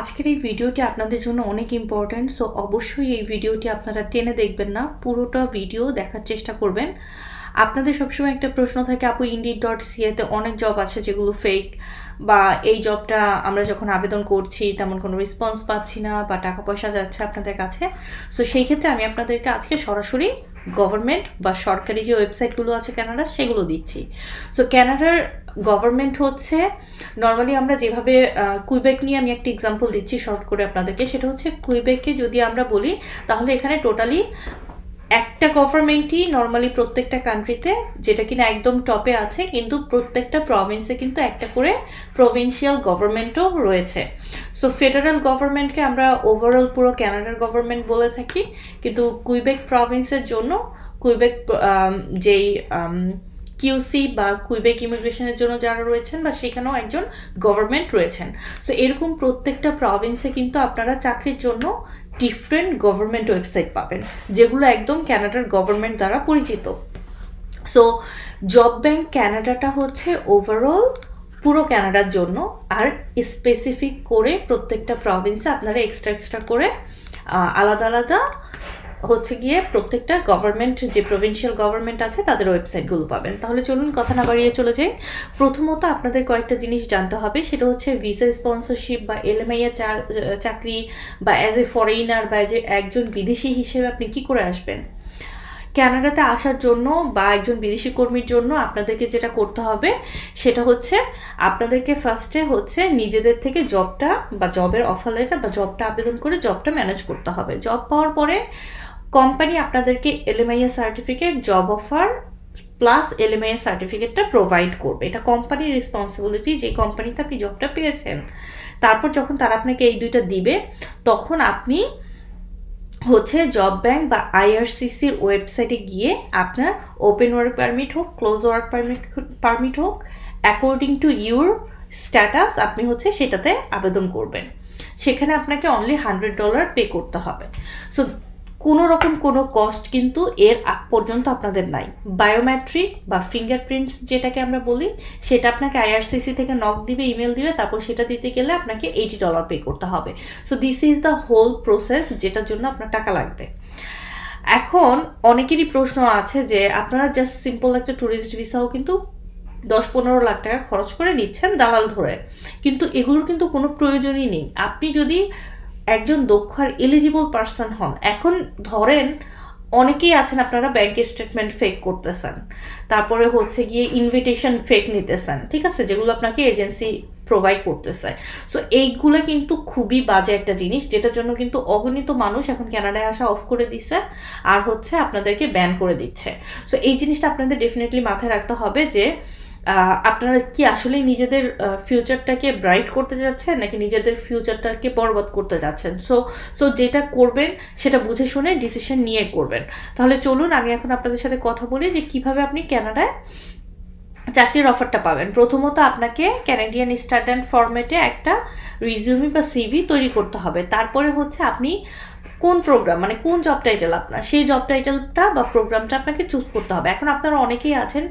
আজকের এই ভিডিওটি আপনাদের জন্য অনেক ইম্পর্ট্যান্ট সো অবশ্যই এই ভিডিওটি আপনারা টেনে দেখবেন না, পুরোটা ভিডিও দেখার চেষ্টা করবেন। আপনাদের সবসময় একটা প্রশ্ন থাকে, আপু ইন্ডিড ডট সিএতে অনেক জব আছে যেগুলো ফেক বা এই জবটা আমরা যখন আবেদন করছি, তেমন কোনো রেসপন্স পাচ্ছি না বা টাকা পয়সা যাচ্ছে আপনাদের কাছে। সো সেই ক্ষেত্রে আমি আপনাদেরকে আজকে সরাসরি গভর্নমেন্ট বা সরকারি যে ওয়েবসাইটগুলো আছে ক্যানাডা সেগুলো দিচ্ছি। সো ক্যানাডার গভর্নমেন্ট হচ্ছে নর্মালি আমরা যেভাবে কুইবেক নিয়ে আমি একটা এক্সাম্পল দিচ্ছি শর্ট করে আপনাদেরকে, সেটা হচ্ছে কুইবেককে যদি আমরা বলি, তাহলে এখানে টোটালি একটা গভর্নমেন্টই নর্মালি প্রত্যেকটা কান্ট্রিতে যেটা কিনা একদম টপে আছে, কিন্তু প্রত্যেকটা প্রভিন্সে কিন্তু একটা করে প্রভিন্সিয়াল গভর্নমেন্টও রয়েছে। সো ফেডারেল গভর্নমেন্টকে আমরা ওভারঅল পুরো ক্যানাডার গভর্নমেন্ট বলে থাকি, কিন্তু কুইবেক প্রভিন্সের জন্য কুইবেক যেই কিউসি বা কুইবেক ইমিগ্রেশনের জন্য যারা রয়েছেন বা সেখানেও একজন গভর্নমেন্ট রয়েছেন। সো এরকম প্রত্যেকটা প্রভিন্সে কিন্তু আপনারা চাকরির জন্য ডিফারেন্ট গভর্নমেন্ট ওয়েবসাইট পাবেন, যেগুলো একদম ক্যানাডার গভর্নমেন্ট দ্বারা পরিচিত। সো জব ব্যাংক ক্যানাডাটা হচ্ছে ওভারঅল পুরো ক্যানাডার জন্য, আর স্পেসিফিক করে প্রত্যেকটা প্রভিন্সে আপনারা এক্সট্রা এক্সট্রা করে আলাদা আলাদা হচ্ছে গিয়ে প্রত্যেকটা গভর্নমেন্ট যে প্রভিন্সিয়াল গভর্নমেন্ট আছে, তাদের ওয়েবসাইটগুলো পাবেন। তাহলে চলুন কথা না বাড়িয়ে চলে যাই। প্রথমত আপনাদের কয়েকটা জিনিস জানতে হবে। সেটা হচ্ছে ভিসা স্পন্সরশিপ বা এলএমআইএ চাকরি বা অ্যাজ এ ফরেইনার বা যে একজন বিদেশি হিসেবে আপনি কি করে আসবেন? ক্যানাডাতে আসার জন্য বা একজন বিদেশি কর্মীর জন্য আপনাদেরকে যেটা করতে হবে, সেটা হচ্ছে আপনাদেরকে ফার্স্টে হচ্ছে নিজেদের থেকে জবটা বা জবের অফার লেটার বা জবটা আবেদন করে জবটা ম্যানেজ করতে হবে। জব পাওয়ার পরে কোম্পানি আপনাদেরকে LMIA certificate job offer plus LMIA সার্টিফিকেটটা প্রোভাইড করবে। এটা কোম্পানির রেসপন্সিবিলিটি যে কোম্পানিতে আপনি জবটা পেয়েছেন। তারপর যখন তারা আপনাকে এই দুইটা দিবে, তখন আপনি হচ্ছে জব ব্যাংক বা আইআরসিসির ওয়েবসাইটে গিয়ে আপনার ওপেন ওয়ার্ক পারমিট হোক ক্লোজ ওয়ার্ক পারমিট পারমিট হোক অ্যাকর্ডিং টু ইউর স্ট্যাটাস আপনি হচ্ছে সেটাতে আবেদন করবেন। সেখানে আপনাকে অনলি হান্ড্রেড ডলার পে করতে হবে। সো কোনো রকম কোনো কস্ট কিন্তু এর আগ পর্যন্ত আপনাদের নাই। বায়োমেট্রিক বা ফিঙ্গারপ্রিন্টস যেটাকে আমরা বলি, সেটা আপনাকে আইআরসিসি থেকে নক দিবে ইমেল দিবে, তারপর সেটা দিতে গেলে আপনাকে এইটি ডলার পে করতে হবে। So this is the whole process যেটার জন্য আপনার টাকা লাগবে। এখন অনেকেরই প্রশ্ন আছে যে, আপনারা জাস্ট সিম্পল একটা ট্যুরিস্ট ভিসাও কিন্তু দশ পনেরো লাখ টাকা খরচ করে নিচ্ছেন দালাল ধরে। কিন্তু এগুলোর কিন্তু কোনো প্রয়োজনই নেই। আপনি যদি একজন দক্ষ আর এলিজিবল পার্সন হন। এখন ধরেন অনেকেই আছেন, আপনারা ব্যাংক স্টেটমেন্ট ফেক করতেছেন। তারপরে হচ্ছে গিয়ে ইনভিটেশন ফেক নিতেছেন, ঠিক আছে? যেগুলো আপনাকে এজেন্সি প্রোভাইড করতেছে। সো এইগুলো কিন্তু খুবই বাজে একটা জিনিস, যেটার জন্য কিন্তু অগণিত মানুষ এখন কানাডায় আসা অফ করে দিছে আর হচ্ছে আপনাদেরকে ব্যান করে দিচ্ছে। সো এই জিনিসটা আপনাদের ডেফিনেটলি মাথায় রাখতে হবে যে আপনারা কি আসলেই নিজেদের ফিউচারটাকে ব্রাইট করতে যাচ্ছেন, নাকি নিজেদের ফিউচারটাকে বরবাদ করতে যাচ্ছেন? সো সো যেটা করবেন, সেটা বুঝে শুনে ডিসিশন নিয়ে করবেন। তাহলে চলুন, আমি এখন আপনাদের সাথে কথা বলি যে কীভাবে আপনি কানাডায় চাকরির অফারটা পাবেন। প্রথমত আপনাকে ক্যানাডিয়ান স্ট্যান্ডার্ড ফরম্যাটে একটা রিজিউমি বা সিভি তৈরি করতে হবে। তারপরে হচ্ছে আপনি কোন প্রোগ্রাম মানে কোন জব টাইটেল আপনার, সেই জব টাইটেলটা বা প্রোগ্রামটা আপনাকে চুজ করতে হবে। এখন আপনারা অনেকেই আছেন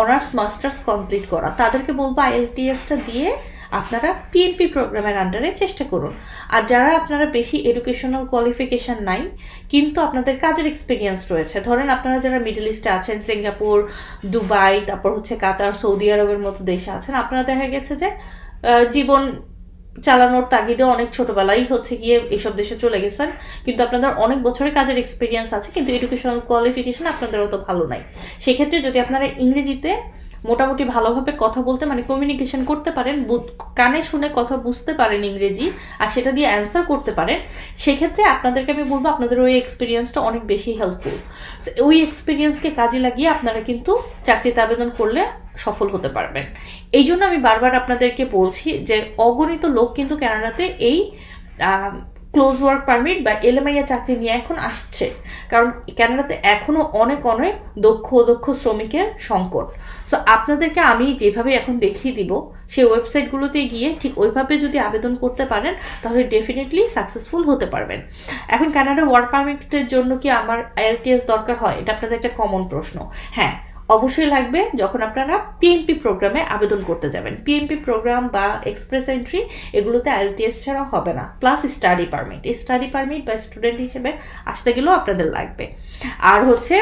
অনার্স মাস্টার্স কমপ্লিট করা। তাদেরকে বলব আইএলটিএসটা দিয়ে আপনারা পিএনপি প্রোগ্রামের আন্ডারে চেষ্টা করুন। আর যারা আপনারা বেশি এডুকেশনাল কোয়ালিফিকেশন নাই, কিন্তু আপনাদের কাজের এক্সপিরিয়েন্স রয়েছে, ধরেন আপনারা যারা মিডল ইস্টে আছেন সিঙ্গাপুর দুবাই তারপর হচ্ছে কাতার সৌদি আরবের মতো দেশে আছেন, আপনারা দেখা গেছে যে জীবন চালানোর তাগিদে অনেক ছোটবেলাই হচ্ছে গিয়ে এসব দেশে চলে গেছেন। কিন্তু আপনাদের অনেক বছরের কাজের এক্সপিরিয়েন্স আছে, কিন্তু এডুকেশনাল কোয়ালিফিকেশন আপনাদের অত ভালো নাই। সেক্ষেত্রে যদি আপনারা ইংরেজিতে মোটামুটি ভালোভাবে কথা বলতে মানে কমিউনিকেশন করতে পারেন কানে শুনে কথা বুঝতে পারেন ইংরেজি, আর সেটা দিয়ে অ্যান্সার করতে পারেন, সেক্ষেত্রে আপনাদেরকে আমি বলব আপনাদের ওই এক্সপিরিয়েন্সটা অনেক বেশি হেল্পফুল ওই এক্সপিরিয়েন্সকে কাজে লাগিয়ে আপনারা কিন্তু চাকরিতে আবেদন করলে সফল হতে পারবেন। এই জন্য আমি বারবার আপনাদেরকে বলছি যে, অগণিত লোক কিন্তু কানাডাতে এই ক্লোজ ওয়ার্ক পারমিট বা এলএমআইয়া চাকরি নিয়ে এখন আসছে। কারণ কানাডাতে এখনও অনেক অনেক দক্ষ দক্ষ শ্রমিকের সংকট। সো আপনাদেরকে আমি যেভাবে এখন দেখিয়ে দিব, সেই ওয়েবসাইটগুলোতে গিয়ে ঠিক ওইভাবে যদি আবেদন করতে পারেন, তাহলে ডেফিনেটলি সাকসেসফুল হতে পারবেন। এখন কানাডা ওয়ার্ক পারমিটের জন্য কি আমার আইএলটিএস দরকার হয়? এটা আপনাদের একটা কমন প্রশ্ন। হ্যাঁ অবশ্যই লাগবে যখন আপনারা পিএমপি প্রোগ্রামে আবেদন করতে যাবেন। পিএমপি প্রোগ্রাম বা এক্সপ্রেস এন্ট্রি এগুলোতে আইএলটিএস ছাড়াও হবে না। Plus study permit study permit বা স্টুডেন্ট হিসেবে আসতে গেলেও আপনাদের লাগবে। আর হচ্ছে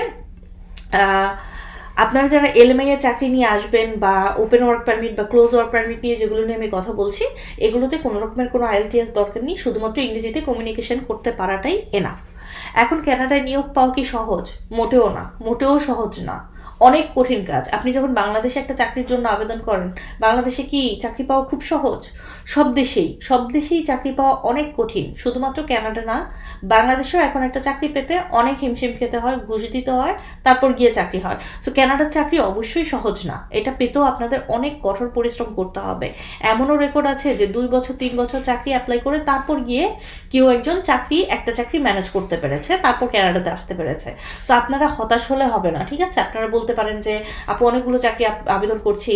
আপনারা যারা এলএমআই এর চাকরি নিয়ে আসবেন বা ওপেন ওয়ার্ক পারমিট বা ক্লোজ ওয়ার্ক পারমিট নিয়ে যেগুলো নিয়ে আমি কথা বলছি, এগুলোতে কোনো রকমের কোনো আইএলটিএস দরকার নেই। শুধুমাত্র ইংরেজিতে কমিউনিকেশন করতে পারাটাই এনাফ এখন কানাডায় নিয়োগ পাওয়া কি সহজ? মোটেও না। মোটেও সহজ না। অনেক কঠিন কাজ। আপনি যখন বাংলাদেশে একটা চাকরির জন্য আবেদন করেন, বাংলাদেশে কি চাকরি পাওয়া খুব সহজ? সব দেশেই সব দেশেই চাকরি পাওয়া অনেক কঠিন। শুধুমাত্র কানাডা না, বাংলাদেশেও এখন একটা চাকরি পেতে অনেক হিমশিম খেতে হয়, ঘুষ দিতে হয়, তারপর গিয়ে চাকরি হয়। সো কানাডার চাকরি অবশ্যই সহজ না। এটা পেতেও আপনাদের অনেক কঠোর পরিশ্রম করতে হবে। এমনও রেকর্ড আছে যে দুই বছর, তিন বছর চাকরি অ্যাপ্লাই করে তারপর গিয়ে কেউ একজন চাকরি, একটা চাকরি ম্যানেজ করতে পেরেছে, তারপর কানাডাতে আসতে পেরেছে। সো আপনারা হতাশ হলে হবে না, ঠিক আছে? আপনারা বলতে পারেন যে, আপু, অনেকগুলো চাকরি আবেদন করছি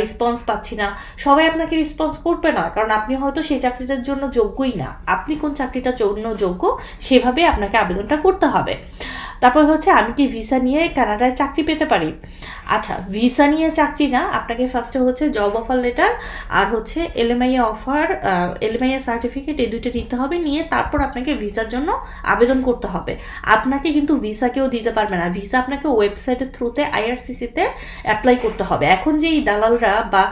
রেসপন্স পাচ্ছি না। সবাই আপনাকে রেসপন্স করবে না, কারণ আপনি হয়তো সেই চাকরিটার জন্য যোগ্যই না। আপনি কোন চাকরিটার জন্য যোগ্য সেভাবে আপনাকে আবেদনটা করতে হবে। তারপর হচ্ছে আমি কি ভিসা নিয়ে কানাডায় চাকরি পেতে পারি? আচ্ছা ভিসা নিয়ে চাকরি না, আপনাকে ফার্স্টে হচ্ছে জব অফার লেটার আর হচ্ছে এলএমআই অফার এলএমআই সার্টিফিকেট এই দুইটা দিতে হবে, নিয়ে তারপর আপনাকে ভিসার জন্য আবেদন করতে হবে। আপনাকে কিন্তু ভিসা কেউ দিতে পারবে না। ভিসা আপনাকে ওয়েবসাইটের থ্রুতে আইআরসিসিতে অ্যাপ্লাই করতে হবে। এখন যে এই দালালরা বা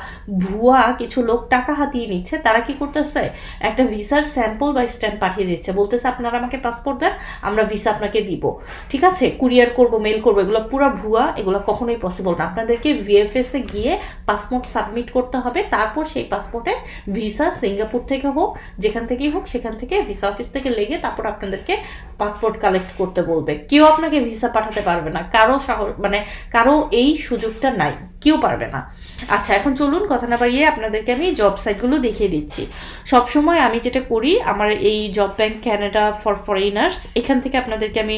ভুয়া কিছু লোক টাকা হাতিয়ে নিচ্ছে, তারা কি করতেছে? একটা ভিসার স্যাম্পল বা স্ট্যাম্প পাঠিয়ে দিচ্ছে। বলতেছে, আপনারা আমাকে পাসপোর্ট দেন, আমরা ভিসা আপনাকে দিব। ঠিক আছে কুরিয়ার করব মেল করব, এগুলো পুরো ভুয়া, এগুলো কখনোই পসিবল না। আপনাদেরকে ভিএফএস এ গিয়ে পাসপোর্ট সাবমিট করতে হবে, তারপর সেই পাসপোর্টে ভিসা সিঙ্গাপুর থেকে হোক, যেখান থেকেই হোক, সেখান থেকে ভিসা অফিস থেকে লেগে তারপর আপনাদেরকে পাসপোর্ট কালেক্ট করতে বলবে। কেউ আপনাকে ভিসা পাঠাতে পারবে না, কারও সাহস মানে কারও এই সুযোগটা নাই, কেউ পারবে না। আচ্ছা এখন চলুন, কথা না বাড়িয়ে আপনাদেরকে আমি জব সাইটগুলো দেখিয়ে দিচ্ছি। সবসময় আমি যেটা করি, আমার এই job bank Canada for foreigners এখান থেকে আপনাদেরকে আমি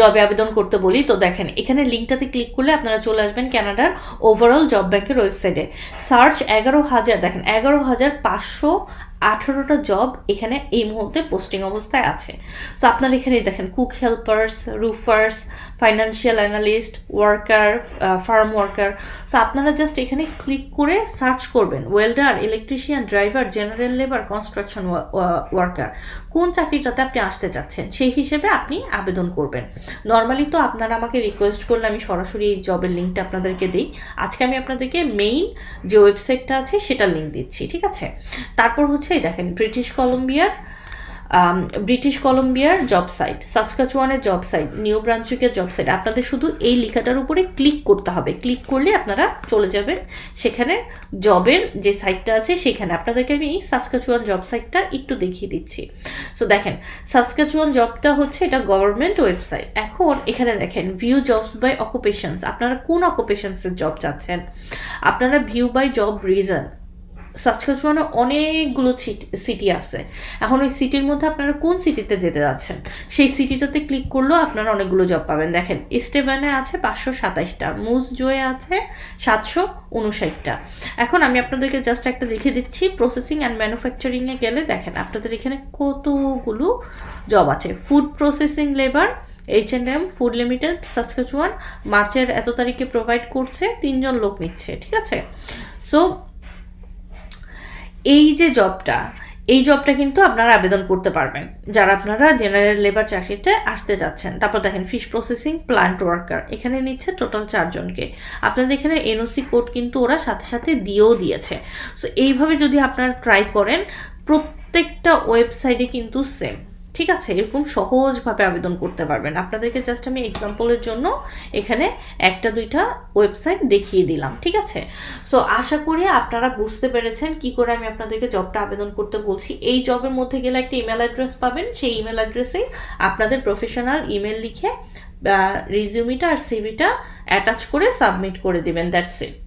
জবে আবেদন করতে বলি, তো দেখেন, এখানে লিঙ্কটাতে ক্লিক করলে আপনারা চলে আসবেন ক্যানাডার ওভারঅল জব ব্যাংকের ওয়েবসাইটে সার্চ এগারো হাজার, দেখেন, এগারো হাজার পাঁচশো আঠারোটা জব এখানে এই মুহূর্তে পোস্টিং অবস্থায় আছে। সো আপনারা এখানে দেখেন cook helpers roofers financial analyst worker farm worker so আপনারা জাস্ট এখানে ক্লিক করে সার্চ করবেন welder electrician driver general labour construction worker কোন চাকরিটাতে আপনি আসতে চাচ্ছেন, সেই হিসেবে আপনি আবেদন করবেন। নর্মালি তো আপনারা আমাকে রিকোয়েস্ট করলে আমি সরাসরি এই জবের লিঙ্কটা আপনাদেরকে দিই। আজকে আমি আপনাদেরকে মেইন যে ওয়েবসাইটটা আছে, সেটার লিঙ্ক দিচ্ছি, ঠিক আছে? তারপর হচ্ছে এই দেখেন ব্রিটিশ কলম্বিয়ার ব্রিটিশ কলম্বিয়ার জব সাইট সাসকাচুয়ানের জব সাইট নিউ ব্রাঞ্চুকের জব সাইট আপনাদের শুধু এই লেখাটার উপরে ক্লিক করতে হবে। ক্লিক করলে আপনারা চলে যাবেন, সেখানে জবের যে সাইটটা আছে, সেখানে আপনাদেরকে আমি সাসকাচুয়ান জব সাইটটা একটু দেখিয়ে দিচ্ছি। সো দেখেন সাসকাচুয়ান জবটা হচ্ছে এটা গভর্নমেন্ট ওয়েবসাইট এখন এখানে দেখেন ভিউ জবস বাই অকুপেশনস আপনারা কোন অকুপেশনসের জব চাচ্ছেন? আপনারা ভিউ বাই জব রিজন সাসকাচুয়ানে অনেকগুলো সিটি আছে। এখন ওই সিটির মধ্যে আপনারা কোন সিটিতে যেতে যাচ্ছেন? সেই সিটিটাতে ক্লিক করলেও আপনারা অনেকগুলো জব পাবেন। দেখেন স্টেভেনে আছে পাঁচশো সাতাইশটা মুজ জোয়ে আছে সাতশো উনষাটটা। এখন আমি আপনাদেরকে জাস্ট একটা লিখে দিচ্ছি প্রসেসিং অ্যান্ড ম্যানুফ্যাকচারিংয়ে গেলে দেখেন আপনাদের এখানে কতগুলো জব আছে। Food processing labour H and M food limited Saskatchewan মার্চের এত তারিখে প্রোভাইড করছে, তিনজন লোক নিচ্ছে, ঠিক আছে? সো এই যে জবটা এই জবটা কিন্তু আপনারা আবেদন করতে পারবেন। যারা আপনারা জেনারেল লেবার চাকরিতে আসতে যাচ্ছেন তারপর দেখেন ফিশ প্রসেসিং প্লান্ট ওয়ার্কার এখানে নিচ্ছে টোটাল চারজনকে। আপনাদের এখানে এনওসি কোড কিন্তু ওরা সাথে সাথে দিয়েও দিয়েছে। সো এইভাবে যদি আপনারা ট্রাই করেন, প্রত্যেকটা ওয়েবসাইটে কিন্তু সেম ঠিক আছে, এরকম সহজভাবে আবেদন করতে পারবেন। আপনাদেরকে জাস্ট আমি এক্সাম্পলের জন্য এখানে একটা, দুইটা ওয়েবসাইট দেখিয়ে দিলাম, ঠিক আছে? সো আশা করি আপনারা বুঝতে পেরেছেন কি করে আমি আপনাদেরকে জবটা আবেদন করতে বলছি। এই জবের মধ্যে গেলে একটা ইমেল অ্যাড্রেস পাবেন, সেই ইমেল অ্যাড্রেসেই আপনাদের প্রফেশনাল ইমেল লিখে রিজিউমিটা আর সিভিটা অ্যাটাচ করে সাবমিট করে দেবেন দ্যাটস ইট